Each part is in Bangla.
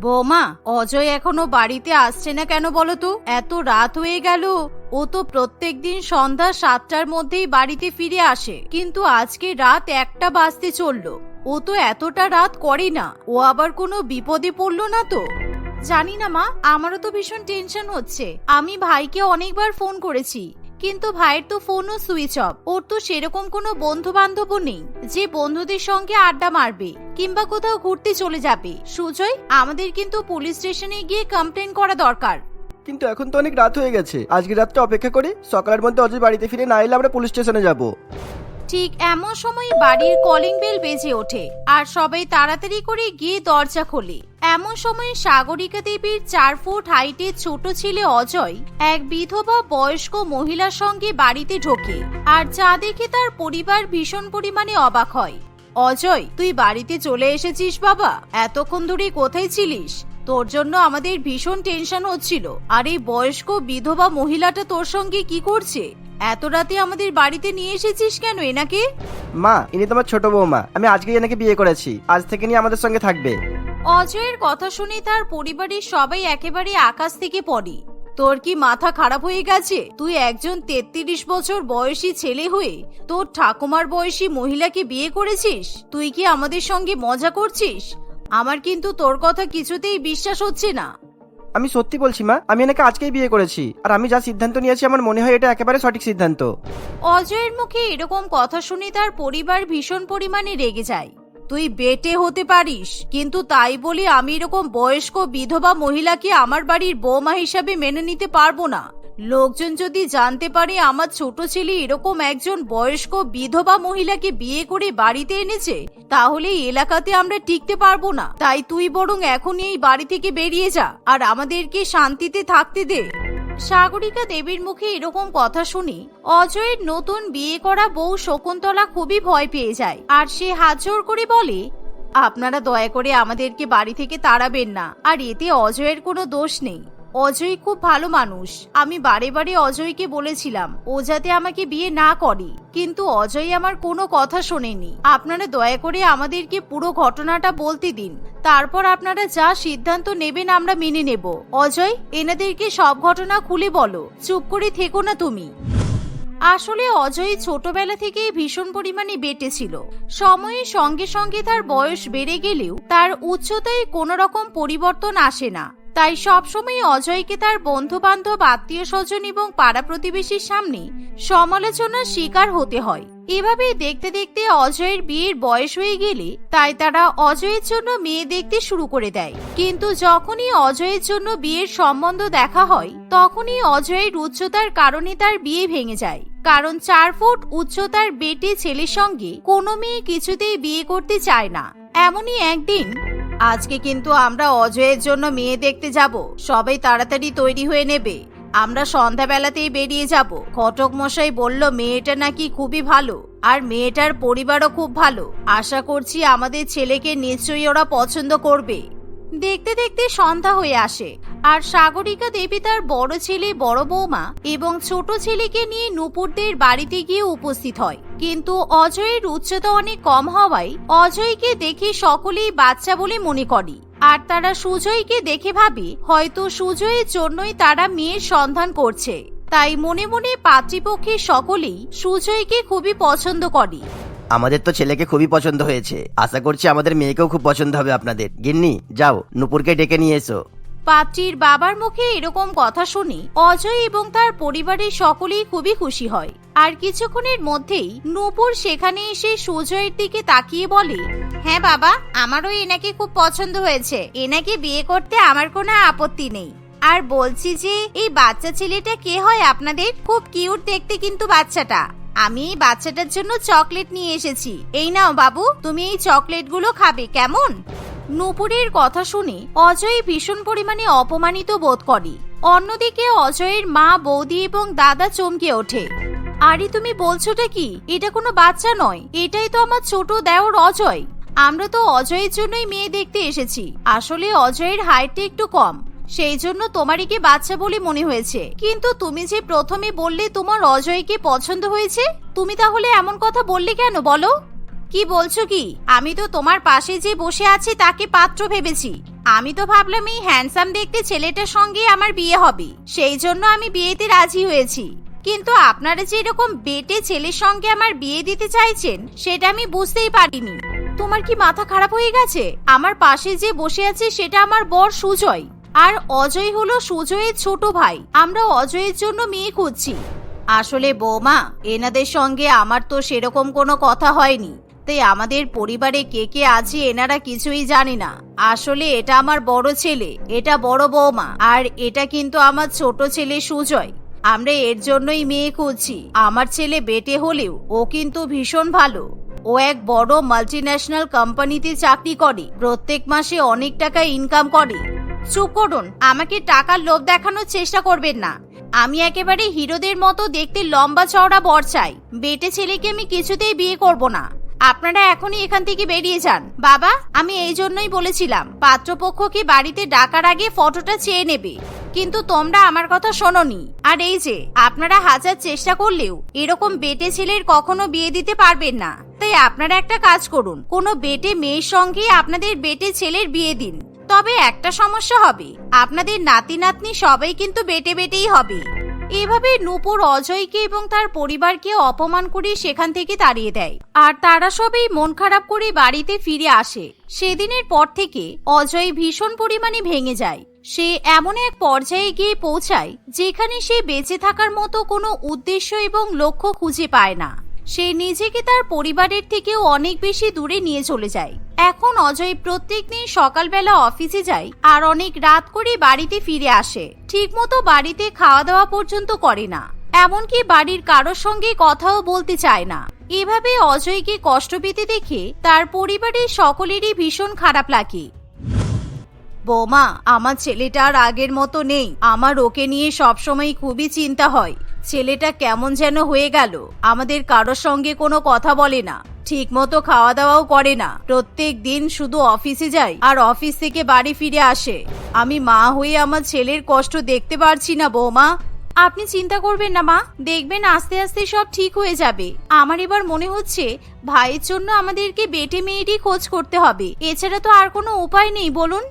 বৌমা, অজয় এখনও বাড়িতে আসছে না কেন বলো তো? এত রাত হয়ে গেল। ও তো প্রত্যেক দিন সন্ধ্যা সাতটার মধ্যেই বাড়িতে ফিরে আসে। কিন্তু আজকে রাত একটা বাজতে চলল। ও তো এতটা রাত করে না। ও আবার কোনো বিপদে পড়ল না তো? জানি না মা, আমারও তো ভীষণ টেনশন হচ্ছে। আমি ভাইকে অনেকবার ফোন করেছি। কিন্তু ভাইয়ের তো ফোনও সুইচ অফ। ওর তো সেরকম কোনো বন্ধু বান্ধবও নেই। যে বন্ধুদের সঙ্গে আড্ডা মারবে কিংবা কোথাও ঘুরতে চলে যাবে। সুজয়, আমাদের কিন্তু পুলিশ স্টেশনে গিয়ে কমপ্লেন করা দরকার। কিন্তু এখন তো অনেক রাত হয়ে গেছে। আজকে রাতটা অপেক্ষা করে সকালের মধ্যে অজয় বাড়িতে ফিরে না এলে আমরা পুলিশ স্টেশনে যাব। ঠিক এমন সময় বাড়ির কলিং বেল বেজে ওঠে, আর সবাই তাড়াতাড়ি করে গিয়ে দরজা খোলে। এমন সময় সাগরিকা দেবীর চার ফুট হাইটের ছোট ছেলে অজয়, এক বিধবা বয়স্ক মহিলার সঙ্গে বাড়িতে ঢোকে, আর যা দেখে তার পরিবার ভীষণ পরিমাণে অবাক হয়। অজয়, তুই বাড়িতে চলে এসেছিস বাবা? এতক্ষণ ধরে কোথায় ছিলিস? তোর জন্য আমাদের ভীষণ টেনশন হচ্ছিল। আর এই বয়স্ক বিধবা মহিলাটা তোর সঙ্গে কি করছে? এত রাতে আমাদের বাড়িতে নিয়ে এসেছিস কেন এনাকে? মা ইনি তোমার ছোট বৌমা। আমি আজকেই এনাকে বিয়ে করেছি। আজ থেকে নিয়ে আমাদের সঙ্গে থাকবে। অজয়ের কথা শুনে তার পরিবারের সবাই একেবারে আকাশ থেকে পড়ে। তোর কি মাথা খারাপ হয়ে গেছে? তুই একজন তেত্রিশ বছর বয়সী ছেলে হয়ে তোর ঠাকুমার বয়সী মহিলাকে বিয়ে করেছিস? তুই কি আমাদের সঙ্গে মজা করছিস? আমার কিন্তু তোর কথা কিছুতেই বিশ্বাস হচ্ছে না। আমি সত্যি বলছি মা আমি এনাকে আজকেই বিয়ে করেছি। আর আমি যা সিদ্ধান্ত নিয়েছি আমার মনে হয় এটা একেবারে সঠিক সিদ্ধান্ত। অজয়ের মুখে এরকম কথা শুনে তার পরিবার ভীষণ পরিমাণে রেগে যায়। তুই বেটে হতে পারিস কিন্তু তাই বলি আমি এরকম বয়স্ক বিধবা মহিলাকে আমার বাড়ির বৌমা হিসাবে মেনে নিতে পারব না। লোকজন যদি জানতে পারে আমার ছোট ছেলে এরকম একজন বয়স্ক বিধবা মহিলাকে বিয়ে করে বাড়িতে এনেছে, তাহলে এলাকাতে আমরা টিকতে পারব না। তাই তুই বরং এখনই এই বাড়ি থেকে বেরিয়ে যা আর আমাদেরকে শান্তিতে থাকতে দে। সাগরিকা দেবীর মুখে এরকম কথা শুনে অজয়ের নতুন বিয়ে করা বউ শকুন্তলা খুবই ভয় পেয়ে যায় আর সে হাত জোর করে বলে, আপনারা দয়া করে আমাদেরকে বাড়ি থেকে তাড়াবেন না, আর এতে অজয়ের কোনো দোষ নেই। অজয় খুব ভালো মানুষ। আমি বারে বারে অজয়কে বলেছিলাম, ও যাতে আমাকে বিয়ে না করে। কিন্তু অজয় আমার কোনো কথা শোনেনি। আপনারা দয়া করে আমাদেরকে পুরো ঘটনাটা বলতে দিন। তারপর আপনারা যা সিদ্ধান্ত নেবেন আমরা মেনে নেব। অজয়, এনাদেরকে সব ঘটনা খুলে বলো। চুপ করে থেকো না তুমি। আসলে অজয় ছোটবেলা থেকেই ভীষণ পরিমাণে বেটে ছিল সময়ের সঙ্গে সঙ্গে তার বয়স বেড়ে গেলেও তার উচ্চতায় কোনো রকম পরিবর্তন আসে না। তাই সবসময় অজয়কে তার বন্ধু বান্ধব আত্মীয় স্বজন এবং পাড়া প্রতিবেশীর সামনে সমালোচনার শিকার হতে হয়। এভাবে দেখতে দেখতে অজয়ের বিয়ের বয়স হয়ে গেলে তাই তারা অজয়ের জন্য মেয়ে দেখতে শুরু করে দেয়। কিন্তু যখনই অজয়ের জন্য বিয়ের সম্বন্ধ দেখা হয়, তখনই অজয়ের উচ্চতার কারণে তার বিয়ে ভেঙে যায়। কারণ চার ফুট উচ্চতার বেটে ছেলের সঙ্গে কোনো মেয়ে কিছুতেই বিয়ে করতে চায় না। এমনই একদিন আজকে কিন্তু আমরা অজয়ের জন্য মেয়ে দেখতে যাব। সবাই তাড়াতাড়ি তৈরি হয়ে নেবে। আমরা সন্ধ্যাবেলাতেই বেরিয়ে যাব। ঘটক মশাই বলল, মেয়েটা নাকি খুবই ভালো। আর মেয়েটার পরিবারও খুব ভালো। আশা করছি আমাদের ছেলেকে নিশ্চয়ই ওরা পছন্দ করবে। দেখতে দেখতে সন্ধ্যা হয়ে আসে। আর সাগরিকা দেবী তার বড় ছেলে, বড় বৌমা এবং ছোট ছেলেকে নিয়ে নুপুরদের বাড়িতে গিয়ে উপস্থিত হয়। কিন্তু অজয়ের উচ্চতা অনেক কম হওয়ায় অজয়কে দেখে সকলেই বাচ্চা বলে মনে করে। আর তারা সুজয়কে দেখে ভাবে, হয়তো সুজয়ের জন্যই তারা মেয়ের সন্ধান করছে। তাই মনে মনে পাত্রীপক্ষের সকলেই সুজয়কে খুবই পছন্দ করে। আমাদের তো ছেলেকে খুবই পছন্দ হয়েছে। আশা করছি আমাদের মেয়েকেও খুব পছন্দ হবে আপনাদের। গিন্নি, যাও, নুপুরকে ডেকে নিয়ে এসো। পাত্রীর বাবার মুখে এরকম কথা শুনে অজয় এবং তার পরিবারের সকলেই খুবই খুশি হয়। আর কিছুক্ষণের মধ্যেই নূপুর সেখানে এসে সুজয়ের দিকে তাকিয়ে বলে হ্যাঁ বাবা, আমারও এনাকে খুব পছন্দ হয়েছে। এনাকে বিয়ে করতে আমার কোনো আপত্তি নেই। আর বলছি যে, এই বাচ্চা ছেলেটা কে হয় আপনাদের? খুব কিউট দেখতে কিন্তু বাচ্চাটা। আমি বাচ্চাটার জন্য চকলেট নিয়ে এসেছি। এই নাও বাবু, তুমি এই চকলেটগুলো খাবে, কেমন? নূপুরের কথা শুনে অজয় ভীষণ পরিমাণে অপমানিত বোধ করে। অন্যদিকে অজয়ের মা, বৌদি এবং দাদা চমকে ওঠে। আরে, তুমি বলছোটা কি? এটা কোনো বাচ্চা নয়, এটাই তো আমার ছোট দেওর অজয়। আমরা তো অজয়ের জন্যই মেয়ে দেখতে এসেছি। আসলে অজয়ের হাইটটা একটু কম। সেই জন্য তোমারই কি বাচ্চা বলে মনে হয়েছে? কিন্তু তুমি যে প্রথমে বললে তোমার অজয়কে পছন্দ হয়েছে? তুমি তাহলে এমন কথা বললে কেন বলো? কি বলছো কি? আমি তো তোমার পাশে যে বসে আছে তাকে পাত্র ভেবেছি। আমি তো ভাবলাম এই হ্যান্ডসাম দেখতে ছেলেটার সঙ্গে আমার বিয়ে হবে। সেই জন্য আমি বিয়েতে রাজি হয়েছি। কিন্তু আপনারা যে এরকম বেটে ছেলের সঙ্গে আমার বিয়ে দিতে চাইছেন, সেটা আমি বুঝতেই পারিনি। তোমার কি মাথা খারাপ হয়ে গেছে? আমার পাশে যে বসে আছে, সেটা আমার বর সুজয়। আর অজয় হলো সুজয়ের ছোট ভাই। আমরা অজয়ের জন্য মেয়ে খুঁজছি। আসলে বৌমা, এনাদের সঙ্গে আমার তো সেরকম কোনো কথা হয়নি। তাই আমাদের পরিবারে কে কে আছে এনারা কিছুই জানে না। আসলে এটা আমার বড় ছেলে, এটা বড় বৌমা, আর এটা কিন্তু আমার ছোট ছেলে সুজয়। আমরা এর জন্যই মেয়ে খুঁজছি। আমার ছেলে বেটে হলেও ও কিন্তু ভীষণ ভালো। ও এক বড় মাল্টিন্যাশনাল কোম্পানিতে চাকরি করে। প্রত্যেক মাসে অনেক টাকা ইনকাম করে। চুপ করুন, আমাকে টাকার লোভ দেখানোর চেষ্টা করবেন না। আমি একেবারে হিরোদের মতো দেখতে লম্বা চওড়া বর চাই। বেটে ছেলেকে আমি কিছুতেই বিয়ে করব না। আপনারা এখনই এখান থেকে বেরিয়ে যান। বাবা, আমি এই জন্যই বলেছিলাম, পাত্রপক্ষকে বাড়িতে ডাকার আগে ফটোটা চেয়ে নেবে। কিন্তু তোমরা আমার কথা শোনোনি। আর এই যে, আপনারা হাজার চেষ্টা করলেও এরকম বেটে ছেলের কখনো বিয়ে দিতে পারবেন না। তাই আপনারা একটা কাজ করুন, কোনো বেটে মেয়ের সঙ্গে আপনাদের বেটে ছেলের বিয়ে দিন। তবে একটা সমস্যা হবে। আপনাদের নাতি নাতনি সবাই কিন্তু বেটে বেটেই হবে। এভাবে নূপুর অজয়কে এবং তার পরিবারকে অপমান করে সেখান থেকে তাড়িয়ে দেয়। আর তারা সবাই মন খারাপ করে বাড়িতে ফিরে আসে। সেদিনের পর থেকে অজয় ভীষণ পরিমাণে ভেঙে যায়। সে এমন এক পর্যায়ে গিয়ে পৌঁছায়, যেখানে সে বেঁচে থাকার মতো কোনো উদ্দেশ্য এবং লক্ষ্য খুঁজে পায় না। সে নিজেকে তার পরিবারের থেকেও অনেক বেশি দূরে নিয়ে চলে যায়। এখন অজয় প্রত্যেকদিন সকালবেলা অফিসে যায় আর অনেক রাত করে বাড়িতে ফিরে আসে। ঠিকমতো বাড়িতে খাওয়া দাওয়া পর্যন্ত করে না। এমনকি বাড়ির কারোর সঙ্গে কথাও বলতে চায় না। এভাবে অজয়কে কষ্ট পেতে দেখে তার পরিবারের সকলেরই ভীষণ খারাপ লাগে। বৌমা, আমার ছেলেটা আর আগের মতো নেই। আমার ওকে নিয়ে সবসময় খুবই চিন্তা হয়। ছেলেটা কেমন যেন হয়ে গেল। আমাদের কারোর সঙ্গে কোনো কথা বলে না। ঠিক মতো খাওয়া দাওয়াও করে না। প্রত্যেক দিন শুধু অফিসে যায় আর অফিস থেকে বাড়ি ফিরে আসে। আমি মা হয়ে আমার ছেলের কষ্ট দেখতে পারছি না, বৌমা। আপনি চিন্তা করবেন না, মা। দেখবেন আস্তে আস্তে সব ঠিক হয়ে যাবে। আমার এবার মনে হচ্ছে ভাইয়ের জন্য আমাদেরকে বেটে মেয়েরই খোঁজ করতে হবে। এছাড়া তো আর কোনো উপায় নেই, বলুন।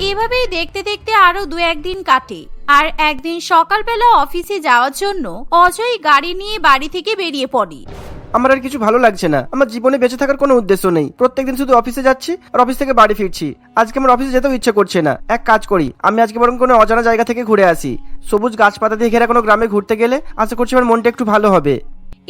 এভাবেই দেখতে দেখতে আরও দু একদিন কাটে। আর একদিন সকালবেলা অফিসে যাওয়ার জন্য অজয় গাড়ি নিয়ে বাড়ি থেকে বেরিয়ে পড়ে। আমার আর কিছু ভালো লাগছে না। আমার জীবনে বেঁচে থাকার কোনো উদ্দেশ্য নেই। প্রত্যেকদিন শুধু অফিসে যাচ্ছি আর অফিস থেকে বাড়ি ফিরছি। আজকে আমার অফিসে যেতেও ইচ্ছে করছে না। এক কাজ করি। আমি আজকে বরং কোনো অজানা জায়গা থেকে ঘুরে আসি। সবুজ গাছপাতা দিয়ে ঘেরা কোনো গ্রামে ঘুরতে গেলে আশা করছি আমার মনটা একটু ভালো হবে।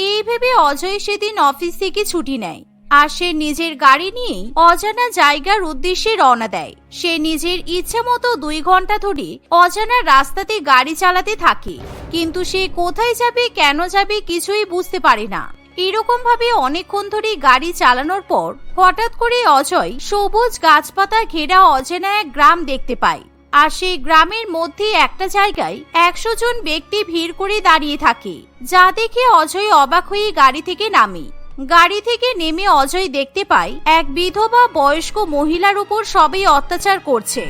এই ভেবে অজয় সেদিন অফিস থেকে ছুটি নেয়। আর সে নিজের গাড়ি নিয়েই অজানা জায়গার উদ্দেশ্যে রওনা দেয়। সে নিজের ইচ্ছে মতো দুই ঘণ্টা ধরে অজানা রাস্তাতে গাড়ি চালাতে থাকে। কিন্তু সে কোথায় যাবে, কেন যাবে কিছুই বুঝতে পারে না। এরকম ভাবে অনেকক্ষণ ধরে গাড়ি চালানোর পর হঠাৎ করে অজয় সবুজ গাছপাতা ঘেরা অজানা এক গ্রাম দেখতে পায়। আর সেই গ্রামের মধ্যে একটা জায়গায় একশো জন ব্যক্তি ভিড় করে দাঁড়িয়ে থাকে, যা দেখে অজয় অবাক হয়ে গাড়ি থেকে নামে। গাড়ি থেকে নেমে অজয় দেখতে পাই এক বিধবা বয়স্ক মহিলার উপর সবই অত্যাচার করছে।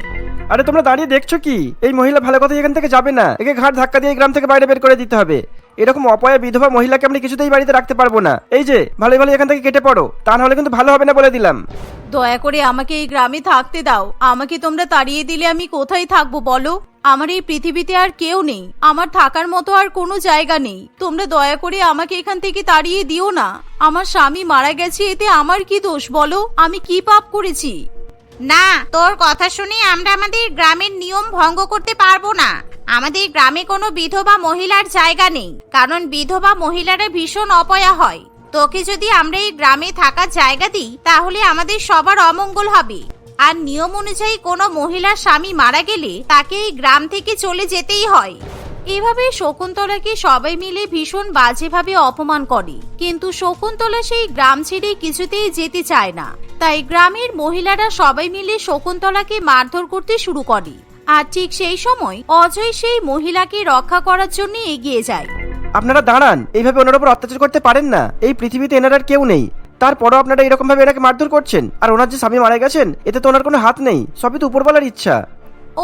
আরে তোমরা দাঁড়িয়ে দেখছ কি? এই মহিলা ভালো কথা এখান থেকে যাবে না। একে ঘাট ধাক্কা দিয়ে গ্রাম থেকে বাইরে বের করে দিতে হবে। এরকম অপয়া বিধবা মহিলাকে আমরা কিছুতেই বাড়িতে রাখতে পারব না। এই যে ভালো ভালো এখান থেকে কেটে পড়ো। তা নাহলে কিন্তু ভালো হবে না বলে দিলাম। দয়া করে আমাকে এই গ্রামে থাকতে দাও। আমাকে তোমরা তাড়িয়ে দিলে আমি কোথায় থাকব বলো? আমার এই পৃথিবীতে আর কেউ নেই। আমার থাকার মতো আর কোনো জায়গা নেই। তোমরা দয়া করে আমাকে এখান থেকে তাড়িয়ে দিও না। আমার স্বামী মারা গেছে এতে আমার কি দোষ বলো? আমি কি পাপ করেছি? না তোর কথা শুনে আমরা আমাদের গ্রামের নিয়ম ভঙ্গ করতে পারব না। আমাদের গ্রামে কোনো বিধবা মহিলার জায়গা নেই, কারণ বিধবা মহিলারা ভীষণ অপয়া হয়। তোকে যদি আমরা এই গ্রামে থাকার জায়গা দিই, তাহলে আমাদের সবার অমঙ্গল হবে। আর নিয়ম অনুযায়ী কোনো মহিলার স্বামী মারা গেলে তাকে এই গ্রাম থেকে চলে যেতেই হয়। এভাবে শকুন্তলাকে সবাই মিলে ভীষণ বাজেভাবে অপমান করে। কিন্তু শকুন্তলা সেই গ্রাম ছেড়ে কিছুতেই যেতে চায় না। তাই গ্রামের মহিলারা সবাই মিলে শকুন্তলাকে মারধর করতে শুরু করে। আর ঠিক সেই সময় অজয় সেই মহিলাকে রক্ষা করার জন্য এগিয়ে যায়। আপনারা দাঁড়ান এইভাবে ওনার উপর অত্যাচার করতে পারেন না। এই পৃথিবীতে এনার আর কেউ নেই। তারপরও আপনারা এরকম ভাবে এনাকে মারধর করছেন আর ওনার যে স্বামী মারা গেছেন এতে তো ওনার কোনো হাত নেই সবই তো উপরওয়ালার ইচ্ছা।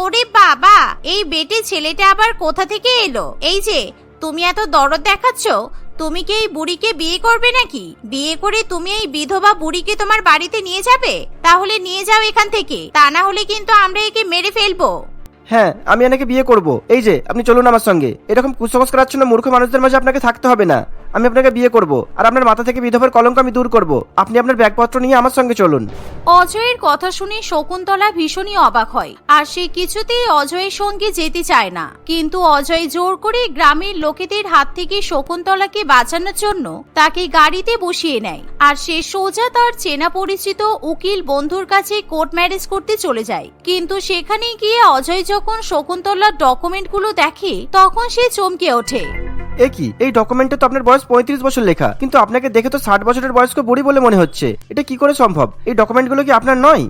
ওরে বাবা এই বেটে ছেলেটা আবার কোথা থেকে এলো? এই যে তুমি এত দরদ দেখাচ্ছ তুমি কি এই বুড়িকে বিয়ে করবে নাকি? বিয়ে করে তুমি এই বিধবা বুড়িকে তোমার বাড়িতে নিয়ে যাবে? তাহলে নিয়ে যাও এখান থেকে তা না হলে কিন্তু আমরা একে মেরে ফেলব। হ্যাঁ আমি এনাকে বিয়ে করব। এই যে, আপনি চলুন আমার সঙ্গে। এরকম কুসংস্কার আচ্ছন্ন মূর্খ মানুষদের মাঝে আপনাকে থাকতে হবে না। আমি আপনাকে বিয়ে করব, আর আপনার মাথা থেকে বিধবার কলঙ্ক আমি দূর করব। আপনি আপনার ব্যাগপত্র নিয়ে আমার সঙ্গে চলুন। অজয়ের কথা শুনে শকুন্তলা ভীষণই অবাক হয়, আর সে কিছুতেই অজয়ের সঙ্গে যেতে চায় না। কিন্তু অজয় জোর করে গ্রামের লোকেদের হাত থেকে শকুন্তলাকে বাঁচানোর জন্য তাকে গাড়িতে বসিয়ে নেয়, আর সে সোজা তার চেনা পরিচিত উকিল বন্ধুর কাছে কোর্ট ম্যারেজ করতে চলে যায়। কিন্তু সেখানে গিয়ে অজয় যখন শকুন্তলার ডকুমেন্টগুলো দেখে, তখন সে চমকে ওঠে। এ কি? এই ডকুমেন্টে তো আপনার বয়স পঁয়ত্রিশ বছর লেখা। কিন্তু আপনাকে দেখে তো ষাট বছরের বয়স্ক বুড়ি বলে মনে হচ্ছে। এটা কি করে সম্ভব? এই ডকুমেন্টগুলো কি আপনার নয়?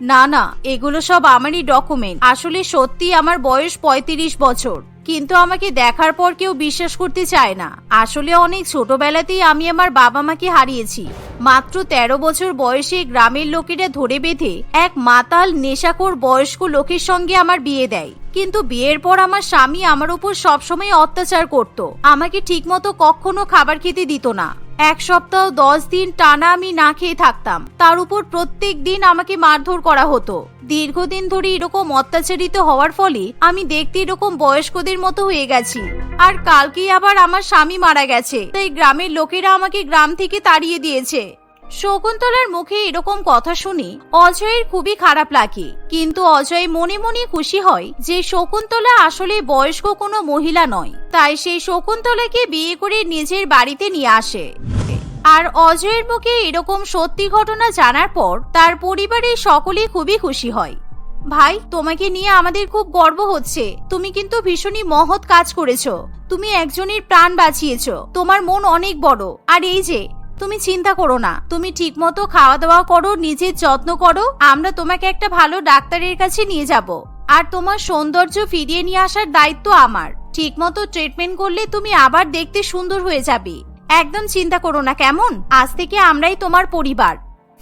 না না, এগুলো সব আমারই ডকুমেন্ট আসলে সত্যি আমার বয়স পঁয়ত্রিশ বছর। কিন্তু আমাকে দেখার পর কেউ বিশ্বাস করতে চায় না। আসলে অনেক ছোটবেলাতেই আমি আমার বাবা মাকে হারিয়েছি। মাত্র তেরো বছর বয়সে গ্রামের লোকেরা ধরে বেঁধে এক মাতাল, নেশাখোর বয়স্ক লোকের সঙ্গে আমার বিয়ে দেয়। কিন্তু বিয়ের পর আমার স্বামী আমার উপর সবসময় অত্যাচার করত। আমাকে ঠিকমতো কখনো খাবার খেতে দিত না। এক সপ্তাহ, দশ দিন টানা আমি না খেয়ে থাকতাম। তার উপর প্রত্যেক দিন আমাকে মারধর করা হতো। দীর্ঘদিন ধরে এরকম অত্যাচারিত হওয়ার ফলে আমি দেখতে এরকম বয়স্কদের মতো হয়ে গেছি। আর কালকেই আবার আমার স্বামী মারা গেছে। তাই গ্রামের লোকেরা আমাকে গ্রাম থেকে তাড়িয়ে দিয়েছে। শকুন্তলার মুখে এরকম কথা শুনে অজয়ের খুবই খারাপ লাগে। কিন্তু অজয় মনে মনে খুশি হয় যে শকুন্তলা আসলে বয়স্ক কোনো মহিলা নয়। তাই সেই শকুন্তলাকে বিয়ে করে নিজের বাড়িতে নিয়ে আসে। আর অজয়ের মুখে এরকম সত্যি ঘটনা জানার পর তার পরিবারের সকলেই খুবই খুশি হয়। ভাই, তোমাকে নিয়ে আমাদের খুব গর্ব হচ্ছে। তুমি কিন্তু ভীষণই মহৎ কাজ করেছ। তুমি একজনের প্রাণ বাঁচিয়েছো। তোমার মন অনেক বড়। আর এই যে তুমি চিন্তা করো না। তুমি ঠিকমতো খাওয়া দাওয়া করো, নিজের যত্ন করো। আমরা তোমাকে একটা ভালো ডাক্তারের কাছে নিয়ে যাব। আর তোমার সৌন্দর্য ফিরিয়ে নিয়ে আসার দায়িত্ব আমার। ঠিকমতো ট্রিটমেন্ট করলে তুমি আবার দেখতে সুন্দর হয়ে যাবে। একদম চিন্তা করো না কেমন? আজ থেকে আমরাই তোমার পরিবার।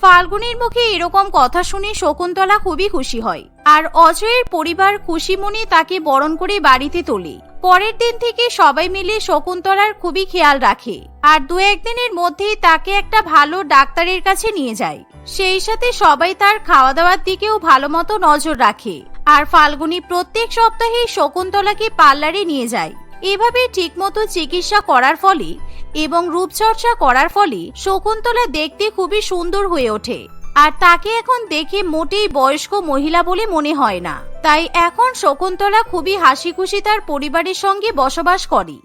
ফাল্গুনের মুখে এরকম কথা শুনে শকুন্তলা খুবই খুশি হয়। আর অজয়ের পরিবার খুশি মনে তাকে বরণ করে বাড়িতে তোলে। পরের দিন থেকে সবাই মিলে শকুন্তলার খুবই খেয়াল রাখে আর দু একদিনের মধ্যেই তাকে একটা ভালো ডাক্তারের কাছে নিয়ে যায়। সেই সাথে সবাই তার খাওয়া দাওয়ার দিকেও ভালো মতো নজর রাখে আর ফাল্গুনি প্রত্যেক সপ্তাহে শকুন্তলাকে পার্লারে নিয়ে যায়। এভাবে ঠিকমতো চিকিৎসা করার ফলে এবং রূপচর্চা করার ফলে শকুন্তলা দেখতে খুবই সুন্দর হয়ে ওঠে। আর তাকে এখন দেখে মোটেই বয়স্ক মহিলা বলে মনে হয় না। তাই এখন শকুন্তলা খুবই হাসি খুশি তার পরিবারের সঙ্গে বসবাস করে।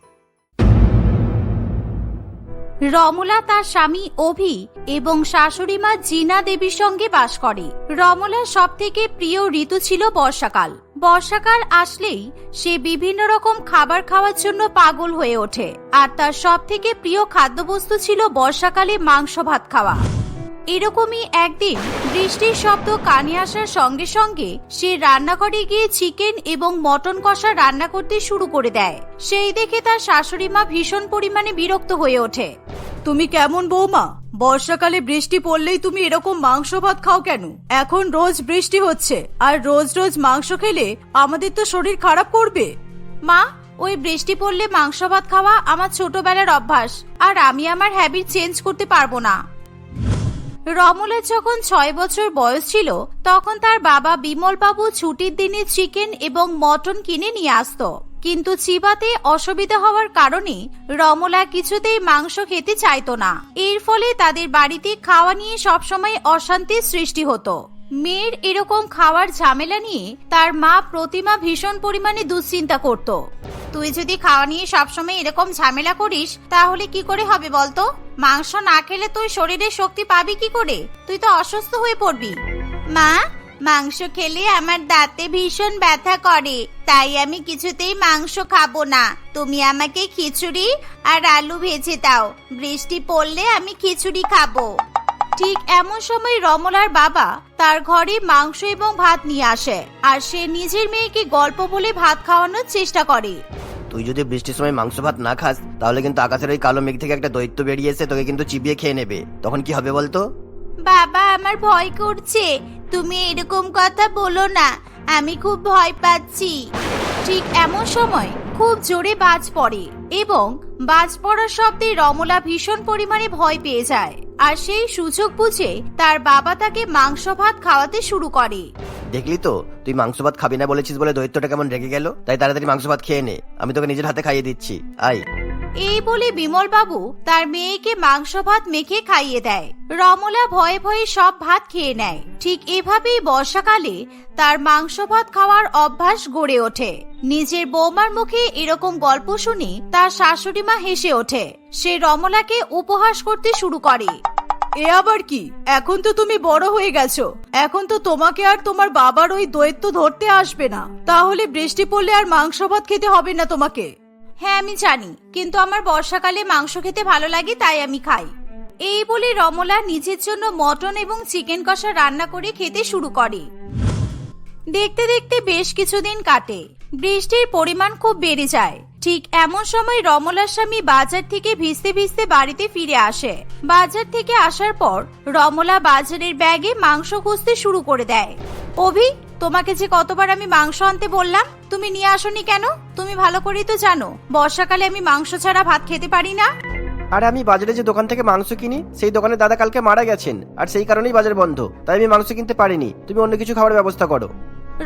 রমলা তার স্বামী অভি এবং শাশুড়ি মা জিনা দেবীর সঙ্গে বাস করে। রমলার সব থেকে প্রিয় ঋতু ছিল বর্ষাকাল। বর্ষাকাল আসলেই সে বিভিন্ন রকম খাবার খাওয়ার জন্য পাগল হয়ে ওঠে। আর তার সব থেকে প্রিয় খাদ্যবস্তু ছিল বর্ষাকালে মাংস ভাত খাওয়া। এরকমই একদিন বৃষ্টির শব্দ কানে আসার সঙ্গে সঙ্গে সে রান্নাঘরে গিয়ে চিকেন এবং মটন কষা রান্না করতে শুরু করে দেয়। সেই দেখে তার শাশুড়ি মা ভীষণ পরিমাণে বিরক্ত হয়ে ওঠে। তুমি কেমন বৌমা? বর্ষাকালে বৃষ্টি পড়লেই তুমি এরকম মাংস ভাত খাও কেন? এখন রোজ বৃষ্টি হচ্ছে, আর রোজ রোজ মাংস খেলে আমাদের তো শরীর খারাপ করবে। মা, ওই বৃষ্টি পড়লে মাংস ভাত খাওয়া আমার ছোটবেলার অভ্যাস, আর আমি আমার হ্যাবিট চেঞ্জ করতে পারব না। রমলের যখন ছয় বছর বয়স ছিল, তখন তার বাবা বিমলবাবু ছুটির দিনে চিকেন এবং মটন কিনে নিয়ে আসতো। কিন্তু চিবাতে অসুবিধা হওয়ার কারণে রমলা কিছুতেই মাংস খেতে চাইতো না। এর ফলে তাদের বাড়িতে খাওয়া নিয়ে সবসময় অশান্তির সৃষ্টি হতো। মেয়ের এরকম খাওয়ার ঝামেলা নিয়ে তার মা প্রতিমা ভীষণ পরিমাণে দুশ্চিন্তা করত। তুই যদি খাওয়া নিয়ে সবসময় এরকম ঝামেলা করিস, তাহলে কি করে হবে বলতো? মাংস না খেলে তুই শরীরে শক্তি পাবি কি করে? তুই তো অসুস্থ হয়ে পড়বি। মা, মাংস খেলে আমার দাঁতে ভীষণ ব্যথা করে, তাই আমি কিছুতেই মাংস খাব না। তুমি আমাকে খিচুড়ি আর আলু ভেজে দাও। বৃষ্টি পড়লে আমি খিচুড়ি খাব। ঠিক এমন সময় রমলার বাবা তার ঘরে মাংস এবং ভাত নিয়ে আসে আর সে নিজের মেয়েকে গল্প বলে ভাত খাওয়ানোর চেষ্টা করে। তুই যদি বৃষ্টির সময় মাংস ভাত না খাস তাহলে কিন্তু আকাশের ওই কালো মেঘ থেকে একটা দৈত্য বেরিয়ে এসে তোকে কিন্তু চিবিয়ে খেয়ে নেবে। তখন কি হবে বলতো? বাবা আমার ভয় করছে। তুমি এরকম কথা বলো না। আমি খুব ভয় পাচ্ছি। ঠিক এমন সময় খুব জোরে বাজ পড়ে। এবং বাজ পড়ার শব্দে রমলা ভীষণ পরিমাণে ভয় পেয়ে যায়। আর সেই সুযোগ বুঝে তার বাবা তাকে মাংস ভাত খাওয়াতে শুরু করে। দেখলি তো, তুই মাংস ভাত খাবি না বলেছিস বলে দৈত্যটা কেমন রেগে গেল? তাই তাড়াতাড়ি মাংস ভাত খেয়ে নে। আমি তোকে নিজের হাতে খাইয়ে দিচ্ছি। আয়। এই বলে বিমল বাবু তার মেয়েকে মাংস ভাত মেখে খাইয়ে দেয়। রমলা ভয়ে ভয়ে সব ভাত খেয়ে নেয়। ঠিক এভাবেই বর্ষাকালে তার মাংস ভাত খাওয়ার অভ্যাস গড়ে ওঠে। নিজের বৌমার মুখে এরকম গল্প শুনে তার শাশুড়ি মা হেসে ওঠে। সে রমলাকে উপহাস করতে শুরু করে। এ আবার কি? এখন তো তুমি বড় হয়ে গেছো। এখন তো তোমাকে আর তোমার বাবার ওই দৈত্য ধরতে আসবে না। তাহলে বৃষ্টি পড়লে আর মাংস ভাত খেতে হবে না তোমাকে। হ্যাঁ আমি জানি। কিন্তু আমার বর্ষাকালে মাংস খেতে ভালো লাগে, তাই আমি খাই। এই বলে রমলা নিজের জন্য মটন এবং চিকেন কষা রান্না করে খেতে শুরু করে। দেখতে দেখতে বেশ কিছুদিন কাটে। বৃষ্টির পরিমাণ খুব বেড়ে যায়। ঠিক এমন সময় রমলার স্বামী বাজার থেকে ভিজতে ভিজতে বাড়িতে ফিরে আসে। বাজার থেকে আসার পর রমলা বাজারের ব্যাগে মাংস খুঁজতে শুরু করে দেয়। অভি, তোমাকে যে কতবার আমি মাংস আনতে বললাম, তুমি নিয়ে আসনি কেন? তুমি ভালো করেই তো জানো, বর্ষাকালে আমি মাংস ছাড়া ভাত খেতে পারি না। আর আমি বাজারে যে দোকান থেকে মাংস কিনি, সেই দোকানে দাদা কালকে মারা গেছেন, আর সেই কারণেই বাজার বন্ধ, তাই আমি মাংস কিনতে পারিনি। তুমি অন্য কিছু খাবার ব্যবস্থা করো।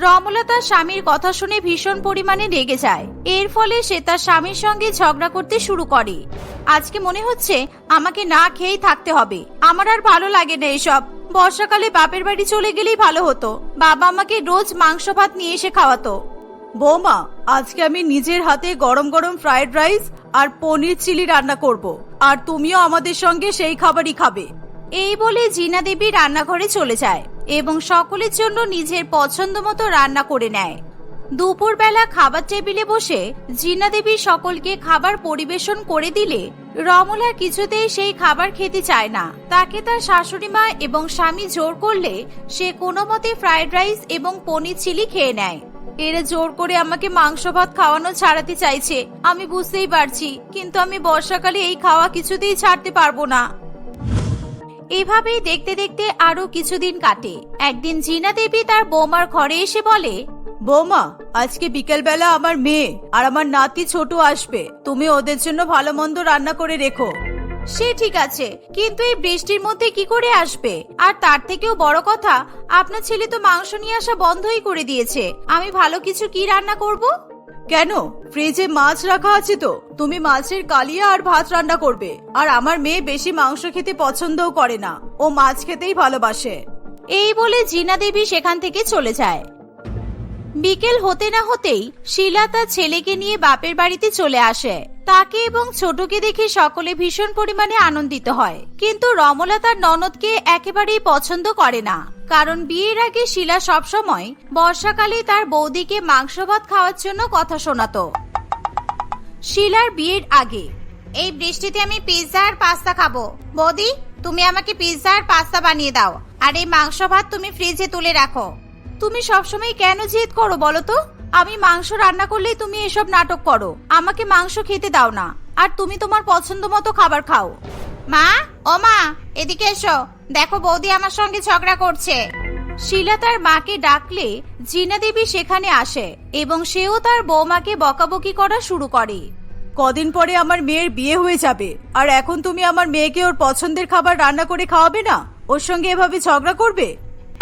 রমলা তার স্বামীর কথা শুনে ভীষণ পরিমাণে রেগে যায়। এর ফলে সে তার স্বামীর সঙ্গে ঝগড়া করতে শুরু করে। আজকে মনে হচ্ছে আমাকে না খেয়েই থাকতে হবে। আমার আর ভালো লাগে না এসব। বর্ষাকালে বাপের বাড়ি চলে গেলেই ভালো হতো। বাবা আমাকে রোজ মাংস ভাত নিয়ে এসে খাওয়াতো। বৌমা, আজকে আমি নিজের হাতে গরম গরম ফ্রাইড রাইস আর পনির চিলি রান্না করব। আর তুমিও আমাদের সঙ্গে সেই খাবারই খাবে। এই বলে জিনা দেবী রান্নাঘরে চলে যায়। এবং সকলের জন্য নিজের পছন্দ মতো রান্না করে নেয়। দুপুরবেলা খাবার টেবিলে বসে জিনা দেবী সকলকে খাবার পরিবেশন করে দিলে রমলা কিছুতেই সেই খাবার খেতে চায় না। তাকে তার শাশুড়ি মা এবং স্বামী জোর করলে সে কোনো মতে ফ্রাইড রাইস এবং পনির চিলি খেয়ে নেয়। এরা জোর করে আমাকে মাংস ভাত খাওয়ানো ছাড়াতে চাইছে। আমি বুঝতেই পারছি, কিন্তু আমি বর্ষাকালে এই খাওয়া কিছুতেই ছাড়তে পারব না। এভাবেই দেখতে দেখতে আরও কিছুদিন কাটে। একদিন জিনা দেবী তার বৌমার ঘরে এসে বলে বৌমা আজকে বিকেলবেলা আমার মেয়ে আর আমার নাতি ছোট আসবে। তুমি ওদের জন্য ভালো মন্দ রান্না করে রেখো। সে ঠিক আছে কিন্তু এই বৃষ্টির মধ্যে কি করে আসবে? আর তার থেকেও বড় কথা আপনার ছেলে তো মাংস নিয়ে আসা বন্ধই করে দিয়েছে। আমি ভালো কিছু কি রান্না করব? কেন? ফ্রিজে মাছ রাখা আছে তো। তুমি মাছের কালিয়া আর ভাত রান্না করবে। আর আমার মেয়ে বেশি মাংস খেতে পছন্দও করে না। ও মাছ খেতেই ভালোবাসে। এই বলে জিনা দেবী সেখান থেকে চলে যায়। বিকেল হতে না হতেই শিলা তার ছেলেকে নিয়ে বাপের বাড়িতে চলে আসে। তাকে এবং ছোটকে দেখে সকলে ভীষণ পরিমাণে আনন্দিত হয়। কিন্তু রমলা তার ননদকে একেবারেই পছন্দ করে না। কারণ বিয়ের আগে শিলা সবসময় বর্ষাকালে তার বৌদিকে মাংস ভাত খাওয়ার জন্য কথা শোনাতো। শিলার বিয়ের আগে, এই বৃষ্টিতে আমি পিৎজা আর পাস্তা খাব। বৌদি, তুমি আমাকে পিৎজা আর পাস্তা বানিয়ে দাও, আর এই মাংস ভাত তুমি ফ্রিজে তুলে রাখো। তুমি সবসময় কেন জেদ করো বলো তো? আমি মাংস রান্না করলেই তুমি এসব নাটক করো। আমাকে মাংস খেতে দাও না, আর তুমি তোমার পছন্দ মতো খাবার খাও। মা, ও মা, এদিকে এসো। দেখো বৌদি আমার সঙ্গে ঝগড়া করছে। শিলা তার মাকে ডাকলে জিনা দেবী সেখানে আসে এবং সেও তার বৌমাকে বকাবকি করা শুরু করে। কদিন পরে আমার মেয়ের বিয়ে হয়ে যাবে আর এখন তুমি আমার মেয়েকে ওর পছন্দের খাবার রান্না করে খাওয়াবে না? ওর সঙ্গে এভাবে ঝগড়া করবে?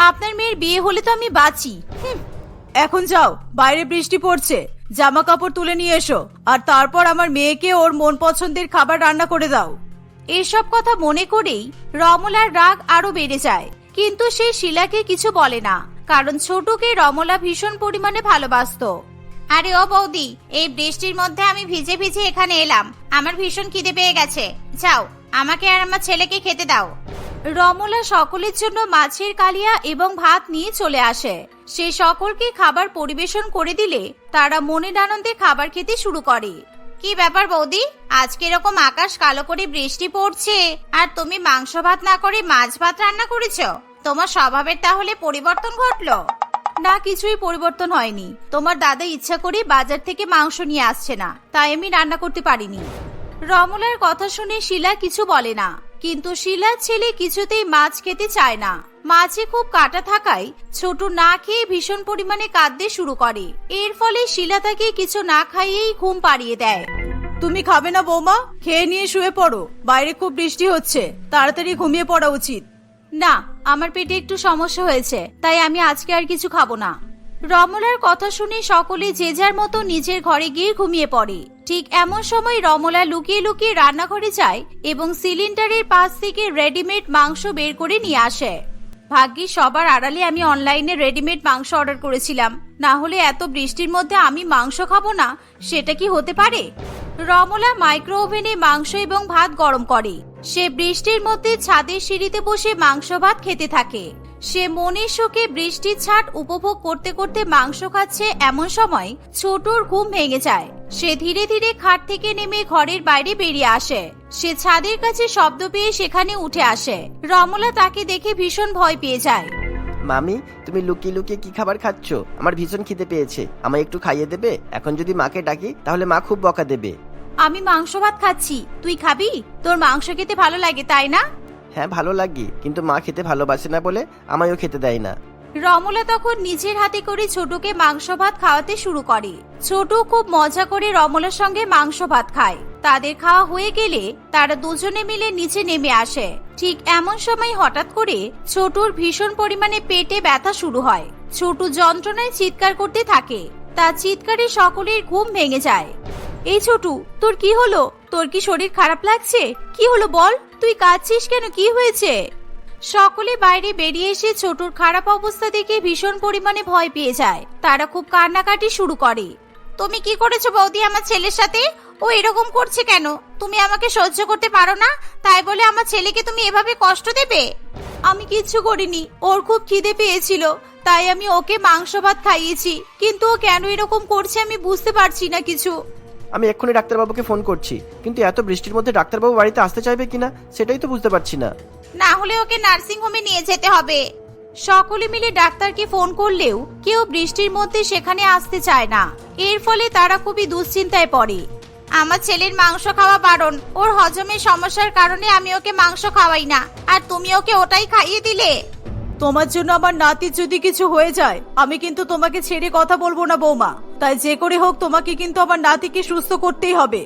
আপনার মেয়ের বিয়ে হলে তো আমি বাঁচি। এখন যাও বাইরে বৃষ্টি পড়ছে জামা কাপড় তুলে নিয়ে এসো আর তারপর আমার মেয়েকে ওর মন পছন্দের খাবার রান্না করে দাও। এসব কথা মনে করেই রমলার রাগ আরও বেড়ে যায়। কিন্তু সে শিলাকে কিছু বলে না, কারণ ছোটকে রমলা ভীষণ পরিমাণে ভালোবাসতো। আরে ও বৌদি, এই বৃষ্টির মধ্যে আমি ভিজে ভিজে এখানে এলাম। আমার ভীষণ খিদে পেয়ে গেছে। যাও, আমাকে আর আমার ছেলেকে খেতে দাও। রমলা সকলের জন্য মাছের কালিয়া এবং ভাত নিয়ে চলে আসে। সে সকলকে খাবার পরিবেশন করে দিলে তারা মনের আনন্দে খাবার খেতে শুরু করে। কি ব্যাপার বৌদি? আজকে এরকম আকাশ কালো করে বৃষ্টি পড়ছে। আর তুমি মাংস ভাত না করে মাছ ভাত রান্না করেছ? তোমার স্বভাবের তাহলে পরিবর্তন ঘটলো? না, কিছুই পরিবর্তন হয়নি। তোমার দাদা ইচ্ছা করে বাজার থেকে মাংস নিয়ে আসছে না, তাই আমি রান্না করতে পারিনি। রমলার কথা শুনে শিলা কিছু বলে না। কিন্তু শিলার ছেলে কিছুতেই মাছ খেতে চায় না। মাছে খুব কাটা থাকায় ছোট না খেয়ে ভীষণ পরিমাণে কাঁদতে শুরু করে। এর ফলে শিলা তাকে কিছু না খাইয়েই ঘুম পাড়িয়ে দেয়। তুমি খাবে না বৌমা, খেয়ে নিয়ে শুয়ে পড়ো। বাইরে খুব বৃষ্টি হচ্ছে। তাড়াতাড়ি ঘুমিয়ে পড়া উচিত। না, আমার পেটে একটু সমস্যা হয়েছে, তাই আমি আজকে আর কিছু খাব না। রমলার কথা শুনে সকলে যে যার মতো নিজের ঘরে গিয়ে ঘুমিয়ে পড়ে। ঠিক এমন সময় রমলা লুকিয়ে লুকিয়ে রান্নাঘরে যায় এবং সিলিন্ডারের পাশ থেকে রেডিমেড মাংস বের করে নিয়ে আসে। ভাগ্যিস সবার আড়ালে আমি অনলাইনে রেডিমেড মাংস অর্ডার করেছিলাম। না হলে এত বৃষ্টির মধ্যে আমি মাংস খাব না, সেটা কি হতে পারে? রমলা মাইক্রো ওভেনে মাংস এবং ভাত গরম করে। সে বৃষ্টির মধ্যে ছাদের সিঁড়িতে বসে মাংস ভাত খেতে থাকে। সে মনের শোকে বৃষ্টির ছাট উপভোগ করতে করতে মাংস খাচ্ছে এমন সময় ছোটর ঘুম ভেঙে যায়। সে ধীরে ধীরে খাট থেকে নেমে ঘরের বাইরে বেরিয়ে আসে। সে ছাদের কাছে শব্দ পেয়ে সেখানে উঠে আসে। রমলা তাকে দেখে ভীষণ ভয় পেয়ে যায়। মামি তুমি লুকিয়ে লুকিয়ে কি খাবার খাচ্ছ? আমার ভীষণ খিদে পেয়েছে। আমায় একটু খাইয়ে দেবে? এখন যদি মাকে ডাকি তাহলে মা খুব বকা দেবে। আমি মাংস ভাত খাচ্ছি। তুই খাবি? তোর মাংস খেতে ভালো লাগে তাই না? হ্যাঁ ভালো লাগে, কিন্তু মা খেতে ভালোবাসে না বলে আমায়ও খেতে দেয় না। রমলা তখন নিজের হাতে করে ছোটকে মাংস ভাত খাওয়াতে শুরু করে। ছোট খুব মজা করে রমলার সঙ্গে মাংস ভাত খায়। তাদের খাওয়া হয়ে গেলে তারা দুজনে মিলে নিচে নেমে আসে। ঠিক এমন সময় হঠাৎ করে ছোটুর ভীষণ পরিমাণে পেটে ব্যথা শুরু হয়। ছোট যন্ত্রণায় চিৎকার করতে থাকে। তার চিৎকারে সকলের ঘুম ভেঙে যায়। এই ছোটু, তোর কি হলো? তোর কি শরীর খারাপ লাগছে? কি হলো বল? তুই কাঁদছিস কেন? কি হয়েছে? সকলে বাইরে বেরিয়ে এসে ছোটুর খারাপ অবস্থা দেখে ভীষণ পরিমাণে ভয় পেয়ে যায়। তারা খুব কান্নাকাটি শুরু করে। তুমি কি করেছ বৌদি আমার ছেলের সাথে? ও এরকম করছে কেন? তুমি আমাকে সহ্য করতে পারো না? তাই বলে আমার ছেলেকে তুমি এভাবে কষ্ট দেবে? আমি কিচ্ছু করিনি। ওর খুব খিদে পেয়েছিল। তাই আমি ওকে মাংস ভাত খাইয়েছি। কিন্তু ও কেন এরকম করছে আমি বুঝতে পারছি না কিছু। আমি এক্ষুনি ডাক্তারবাবুকে ফোন করছি কিন্তু এত বৃষ্টির মধ্যে ডাক্তারবাবু বাড়িতে আসতে চাইবে কিনা সেটাই তো বুঝতে পারছি না। না হলে ওকে নার্সিং হোমে নিয়ে যেতে হবে। সকলে মিলে ডাক্তারকে ফোন করলেও কেউ বৃষ্টির মধ্যে সেখানে আসতে চায় না। এর ফলে তারা খুবই দুশ্চিন্তায় পড়ে। আমার ছেলের মাংস খাওয়া বারণ ওর হজমের সমস্যার কারণে আমি ওকে মাংস খাওয়াই না। আর তুমি ওকে ওটাই খাইয়ে দিলে? তোমার জন্য আমার নাতির যদি কিছু হয়ে যায় আমি কিন্তু তোমাকে ছেড়ে কথা বলব না বৌমা। তাই যে করে হোক তোমাকে কিন্তু আমার নাতিকে সুস্থ করতেই হবে।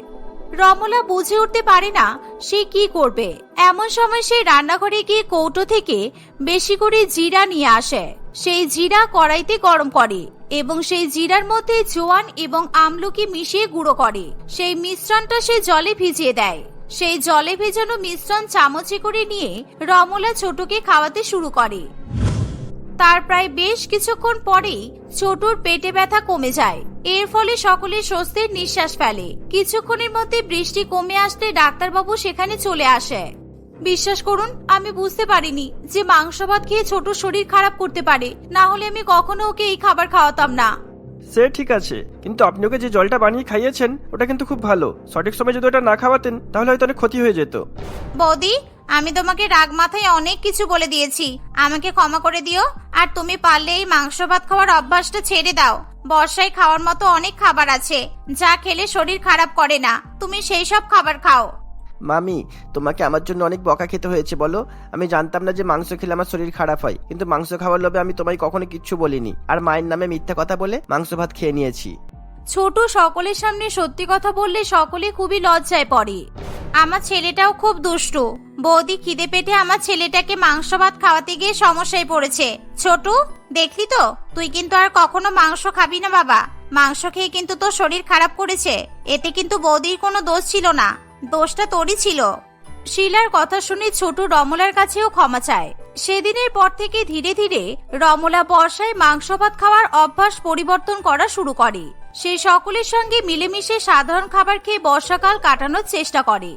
রমলা বুঝে উঠতে পারে না সে কি করবে। এমন সময় সে রান্নাঘরে গিয়ে কৌটো থেকে বেশি করে জিরা নিয়ে আসে। সেই জিরা কড়াইতে গরম করে এবং সেই জিরার মধ্যে জোয়ান এবং আমলকি মিশিয়ে গুঁড়ো করে। সেই মিশ্রণটা সে জলে ভিজিয়ে দেয়। সেই জলে ভেজানো মিশ্রণ চামচে করে নিয়ে রমলা ছোটকে খাওয়াতে শুরু করে। তার প্রায় বেশ কিছুক্ষণ পরেই ছোটুর পেটে ব্যথা কমে যায়। এর ফলে সকলে স্বস্তির নিঃশ্বাস ফেলে। কিছুক্ষণের মধ্যে বৃষ্টি কমে আসতে ডাক্তারবাবু সেখানে চলে আসে। বিশ্বাস করুন আমি বুঝতে পারিনি যে মাংস ভাত খেয়ে ছোট শরীর খারাপ করতে পারে। না হলে আমি কখনো ওকে এই খাবার খাওয়াতাম না। সে ঠিক আছে কিন্তু আপনি ওকে যে জলটা বানিয়ে খাইয়েছেন ওটা কিন্তু খুব ভালো। সঠিক সময় যদি ওটা না খাওয়াতেন তাহলে হয়তো অনেক ক্ষতি হয়ে যেত। বৌদি আমি তোমাকে রাগ মাথায় অনেক কিছু বলে দিয়েছি। আমাকে ক্ষমা করে দিও আর তুমি পারলে এই মাংস ভাত খাওয়ার অভ্যাসটা ছেড়ে দাও। বর্ষায় খাওয়ার মতো অনেক খাবার আছে যা খেলে শরীর খারাপ করে না। তুমি সেই সব খাবার খাও। মামি তোমাকে আমার জন্য অনেক বকা খেতে হয়েছে বলো। আমি জানতাম না যে মাংস খেলে আমার শরীর খারাপ হয় কিন্তু মাংস খাওয়ার লোভে আমি তোমায় কখনো কিচ্ছু বলিনি। আর মায়ের নামে মিথ্যা কথা বলে মাংস ভাত খেয়ে নিয়েছি। ছোট সকলের সামনে সত্যি কথা বললে সকলে খুবই লজ্জায় পড়ে। আমার ছেলেটাও খুব দুষ্টু। বৌদি খিদে পেটে আমার ছেলেটাকে মাংস ভাত খাওয়াতে গিয়ে সমস্যায় পড়েছে। ছোট, দেখলি তো? তুই কিন্তু আর কখনো মাংস খাবি না বাবা। মাংস খেয়ে কিন্তু তোর শরীর খারাপ করেছে। এতে কিন্তু বৌদির কোনো দোষ ছিল না। দোষটা তোরই ছিল। শিলার কথা শুনে ছোট রমলার কাছেও ক্ষমা চায়। সেদিনের পর থেকে ধীরে ধীরে রমলা বর্ষায় মাংস ভাত খাওয়ার অভ্যাস পরিবর্তন করা শুরু করে। সে সকলের সঙ্গে মিলেমিশে সাধারণ খাবার খেয়ে বর্ষাকাল কাটানোর চেষ্টা করে।